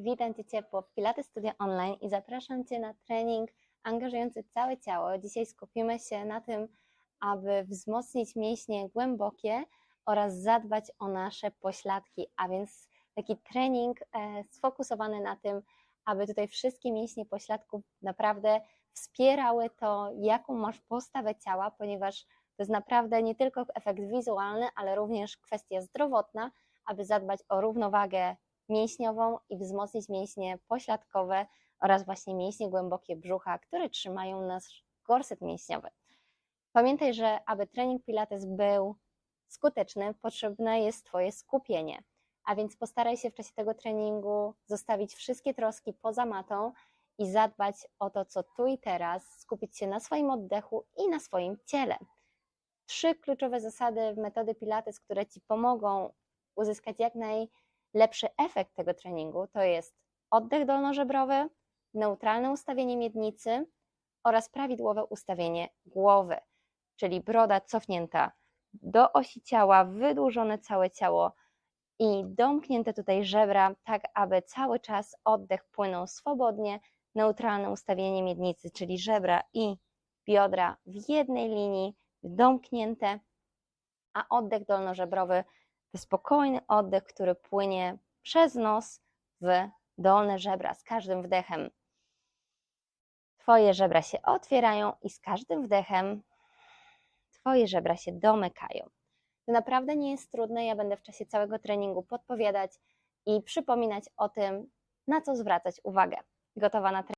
Witam Cię ciepło w Pilates Studio Online i zapraszam Cię na trening angażujący całe ciało. Dzisiaj skupimy się na tym, aby wzmocnić mięśnie głębokie oraz zadbać o nasze pośladki, a więc taki trening e, sfokusowany na tym, aby tutaj wszystkie mięśnie pośladków naprawdę wspierały to, jaką masz postawę ciała, ponieważ to jest naprawdę nie tylko efekt wizualny, ale również kwestia zdrowotna, aby zadbać o równowagę mięśniową i wzmocnić mięśnie pośladkowe oraz właśnie mięśnie głębokie brzucha, które trzymają nasz gorset mięśniowy. Pamiętaj, że aby trening Pilates był skuteczny, potrzebne jest Twoje skupienie. A więc postaraj się w czasie tego treningu zostawić wszystkie troski poza matą i zadbać o to, co tu i teraz, skupić się na swoim oddechu i na swoim ciele. Trzy kluczowe zasady w metody Pilates, które Ci pomogą uzyskać jak najlepszy efekt tego treningu, to jest oddech dolnożebrowy, neutralne ustawienie miednicy oraz prawidłowe ustawienie głowy, czyli broda cofnięta do osi ciała, wydłużone całe ciało i domknięte tutaj żebra, tak aby cały czas oddech płynął swobodnie, neutralne ustawienie miednicy, czyli żebra i biodra w jednej linii, domknięte, a oddech dolnożebrowy spokojny oddech, który płynie przez nos w dolne żebra z każdym wdechem. Twoje żebra się otwierają i z każdym wdechem Twoje żebra się domykają. To naprawdę nie jest trudne. Ja będę w czasie całego treningu podpowiadać i przypominać o tym, na co zwracać uwagę. Gotowa na trening?